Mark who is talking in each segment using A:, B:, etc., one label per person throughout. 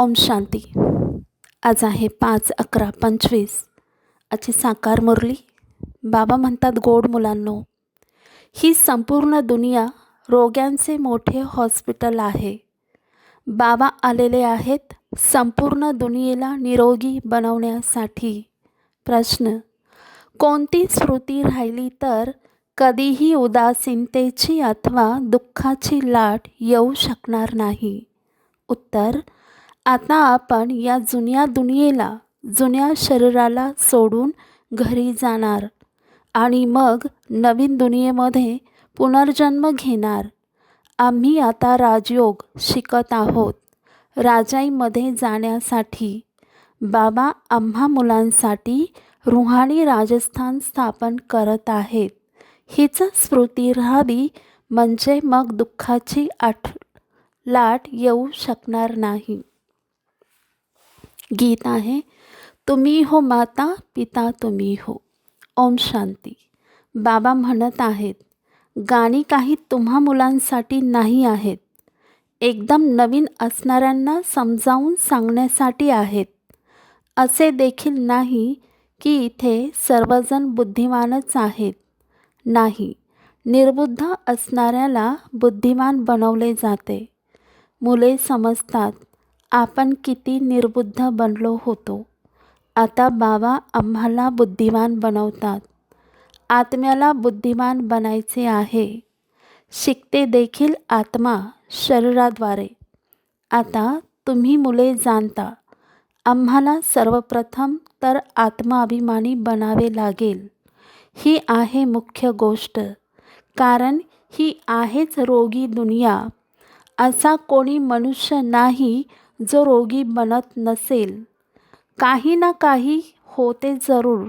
A: ओम शांती. आज आहे पाच अकरा पंचवीस. आजची साकार मुरली. बाबा म्हणतात गोड मुलांनो. ही संपूर्ण दुनिया रोग्यांचे मोठे हॉस्पिटल आहे. बाबा आलेले आहेत संपूर्ण दुनियेला निरोगी बनवण्यासाठी. प्रश्न कोणती स्मृती राहिली तर कधीही उदासीनतेची अथवा दुःखाची लाट येऊ शकणार नाही? उत्तर आता आपण या जुन्या दुनियेला जुन्या शरीराला सोडून घरी जाणार आणि मग नवीन दुनियेमध्ये पुनर्जन्म घेणार. आम्ही आता राजयोग शिकत आहोत राजाईमध्ये जाण्यासाठी. बाबा आम्हा मुलांसाठी रुहाणी राजस्थान स्थापन करत आहेत. हीच स्मृती राहावी म्हणजे मग दुःखाची आठ लाट येऊ शकणार नाही. गीत आहे तुम्ही हो माता पिता तुम्ही हो. ओम शांती. बाबा म्हणत आहेत गाणी काही तुम्हा मुलांसाठी नाही आहेत. एकदम नवीन असणाऱ्यांना समजावून सांगण्यासाठी आहेत. असे देखील नाही की इथे सर्वजण बुद्धिमानच आहेत. नाही निर्बुद्ध असणाऱ्याला बुद्धिमान बनवले जाते. मुले समजतात आपण किती निर्बुद्ध बनलो होतो. आता बाबा आम्हाला बुद्धिमान बनवतात. आत्म्याला बुद्धिमान बनायचे आहे. शिकते देखील आत्मा शरीराद्वारे. आता तुम्ही मुले जाणता. आम्हाला सर्वप्रथम तर आत्माभिमानी बनावे लागेल. ही आहे मुख्य गोष्ट. कारण ही आहेच रोगी दुनिया. असा कोणी मनुष्य नाही जो रोगी बनत नसेल काही ना काही होते जरूर.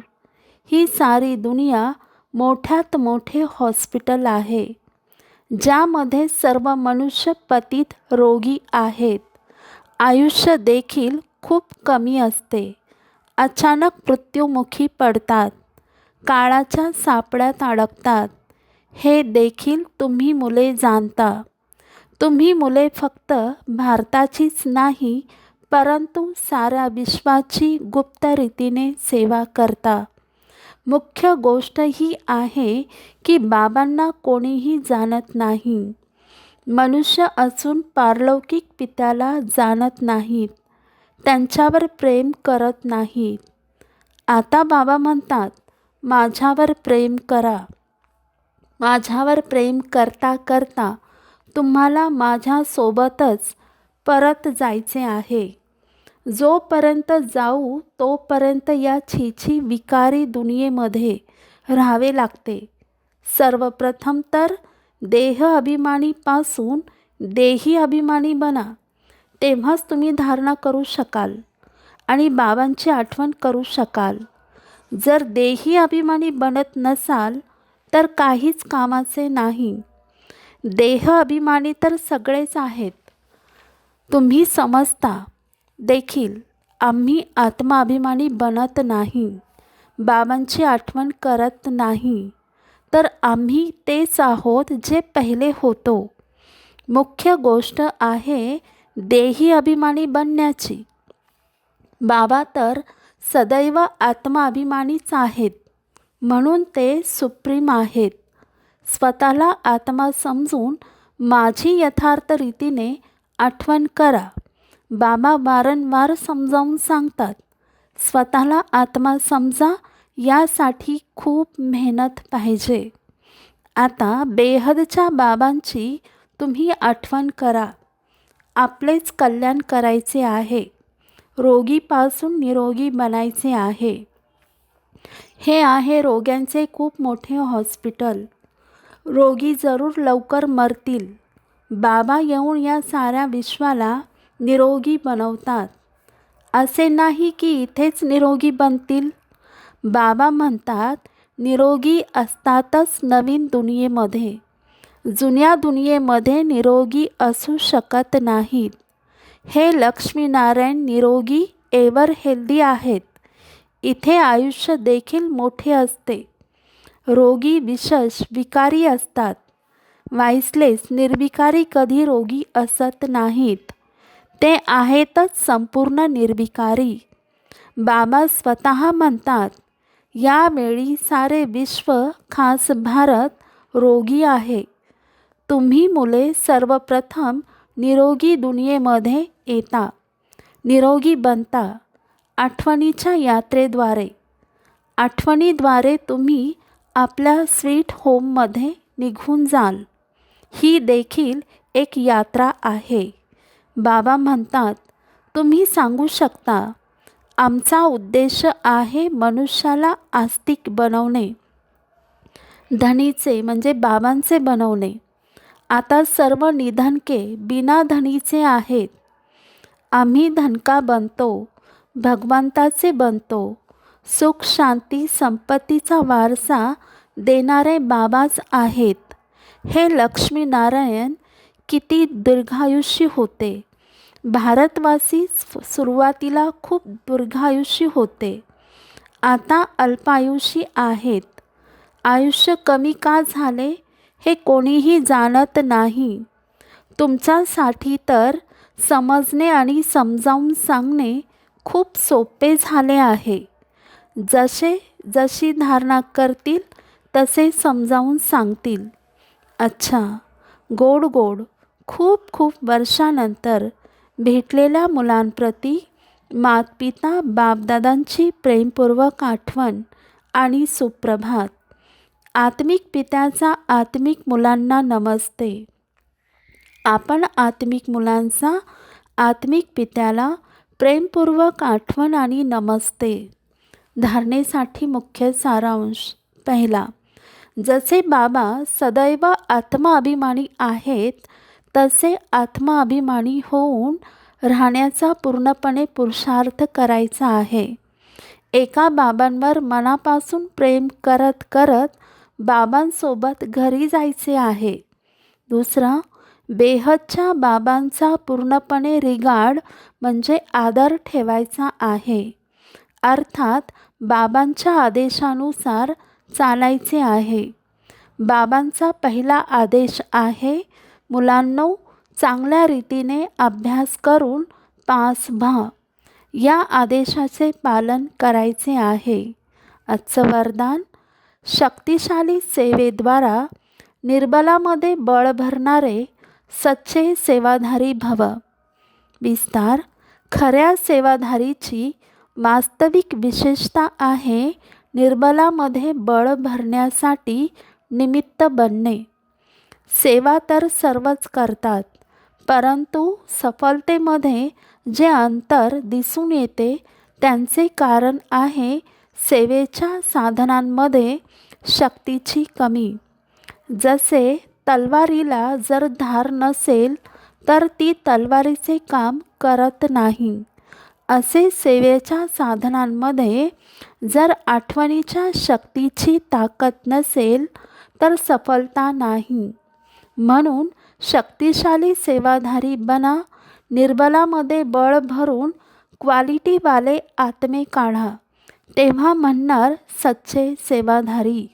A: ही सारी दुनिया मोठ्यात मोठे हॉस्पिटल आहे ज्यामध्ये सर्व मनुष्य पतीत रोगी आहेत. आयुष्य देखील खूप कमी असते. अचानक मृत्युमुखी पडतात. काळाच्या सापड्यात अडकतात. हे देखील तुम्ही मुले जाणता. तुम्ही मुले फक्त भारताचीच नाही परंतु साऱ्या विश्वाची गुप्त रीतीने सेवा करता. मुख्य गोष्ट ही आहे की बाबांना कोणीही जाणत नाही. मनुष्य असून पारलौकिक पित्याला जाणत नाहीत. त्यांच्यावर प्रेम करत नाहीत. आता बाबा म्हणतात माझ्यावर प्रेम करा. माझ्यावर प्रेम करता करता तुम्हाला माझ्यासोबतच परत जायचे आहे. जोपर्यंत जाऊ तोपर्यंत या छीछी विकारी दुनियेमध्ये राहावे लागते. सर्वप्रथम तर देह अभिमानीपासून देही अभिमानी बना. तेव्हाच तुम्ही धारणा करू शकाल आणि बाबांची आठवण करू शकाल. जर देही अभिमानी बनत नसाल तर काहीच कामाचे नाही. देह अभिमानी तर सगळेच आहेत. तुम्ही समजता. देखील आम्ही आत्माभिमानी बनत नाही. बाबांची आठवण करत नाही. तर आम्ही तेच आहोत जे पहिले होतो. मुख्य गोष्ट आहे देही अभिमानी बनण्याची. बाबा तर सदैव आत्माभिमानीच आहेत. म्हणून ते सुप्रीम आहेत. स्वतःला आत्मा समजून माझी यथार्थ रीतीने आठवण करा. बाबा वारंवार समजावून सांगतात स्वतःला आत्मा समजा यासाठी खूप मेहनत पाहिजे. आता बेहदच्या बाबांची तुम्ही आठवण करा. आपलेच कल्याण करायचे आहे. रोगीपासून निरोगी बनायचे आहे. हे आहे रोग्यांचे खूप मोठे हॉस्पिटल. रोगी जरूर लवकर मरतील. बाबा येऊन या साऱ्या विश्वाला निरोगी बनवतात. असे नाही की इथेच निरोगी बनतील? बाबा म्हणतात निरोगी असतातच नवीन दुनियेमध्ये. जुन्या दुनियेमध्ये निरोगी असू शकत नाहीत. हे लक्ष्मीनारायण निरोगी एवर हेल्दी आहेत. इथे आयुष्य देखील मोठे असते. रोगी विशेष विकारी असतात. वाईसलेस निर्विकारी कधी रोगी असत नाहीत. ते आहेतच संपूर्ण निर्विकारी. बाबा स्वतः म्हणतात यावेळी सारे विश्व खास भारत रोगी आहे. तुम्ही मुले सर्वप्रथम निरोगी दुनियेमध्ये येता. निरोगी बनता आठवणीच्या यात्रेद्वारे. आठवणीद्वारे तुम्ही आपल्या स्वीट होममध्ये निघून जाल. ही देखील एक यात्रा आहे. बाबा म्हणतात तुम्ही सांगू शकता आमचा उद्देश आहे मनुष्याला आस्तिक बनवणे. धनीचे म्हणजे बाबांचे बनवणे. आता सर्व निधनके बिना धनीचे आहेत. आम्ही धनका बनतो भगवंताचे बनतो सुख शांती संपत्तीचा वारसा देणारे बाबाच आहेत. हे लक्ष्मीनारायण किती दीर्घायुषी होते. भारतवासी सुरुवातीला खूप दीर्घायुषी होते. आता अल्पायुषी आहेत. आयुष्य कमी का झाले हे कोणीही जाणत नाही. तुमच्यासाठी तर समजणे आणि समजावून सांगणे खूप सोपे झाले आहे. जसे जशी धारणा करतील तसे समजावून सांगतील. अच्छा गोड गोड खूप खूप वर्षानंतर भेटलेल्या मुलांप्रती मातपिता बापदादांची प्रेमपूर्वक आठवण आणि सुप्रभात. आत्मिक पित्याचा आत्मिक मुलांना नमस्ते. आपण आत्मिक मुलांचा आत्मिक पित्याला प्रेमपूर्वक आठवण आणि नमस्ते. धारणेसाठी मुख्य सारांश. पहिला जसे बाबा सदैव आत्माभिमानी आहेत तसे आत्माभिमानी होऊन राहण्याचा पूर्णपणे पुरुषार्थ करायचा आहे. एका बाबांवर मनापासून प्रेम करत करत बाबांसोबत घरी जायचे आहे. दुसरा बेहदच्या बाबांचा पूर्णपणे रिगार्ड म्हणजे आदर ठेवायचा आहे. अर्थात बाबांच्या आदेशानुसार चालायचे आहे. बाबांचा पहिला आदेश आहे मुलांनो चांगल्या रीतीने अभ्यास करून पास व्हा. या आदेशाचे पालन करायचे आहे. आजचं वरदान शक्तिशाली सेवेद्वारा निर्बलामध्ये बळ भरणारे सच्चे सेवाधारी भव. विस्तार खऱ्या सेवाधारीची वास्तविक विशेषता आहे निर्बलामध्ये बळ भरण्यासाठी निमित्त बनणे. सेवा तर सर्वच करतात परंतु सफलतेमध्ये जे अंतर दिसून येते त्यांचे कारण आहे सेवेच्या साधनांमध्ये शक्तीची कमी. जसे तलवारीला जर धार नसेल तर ती तलवारीचे काम करत नाही. असे सेवेच्या साधनांमध्ये जर आठवणीच्या शक्तीची ताकद नसेल तर सफलता नाही. म्हणून शक्तिशाली सेवाधारी बना निर्बलामध्ये बळ भरून क्वालिटीवाले आत्मे काढा. तेव्हा म्हणणार सच्चे सेवाधारी.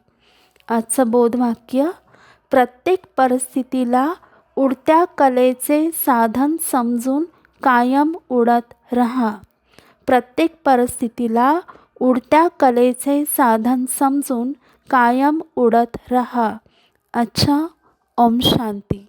A: आजचं बोधवाक्य प्रत्येक परिस्थितीला उडत्या कलेचे साधन समजून कायम उडत रहा. प्रत्येक परिस्थितीला उडत्या कलेचे साधन समजून कायम उडत रहा. अच्छा ओम शांती.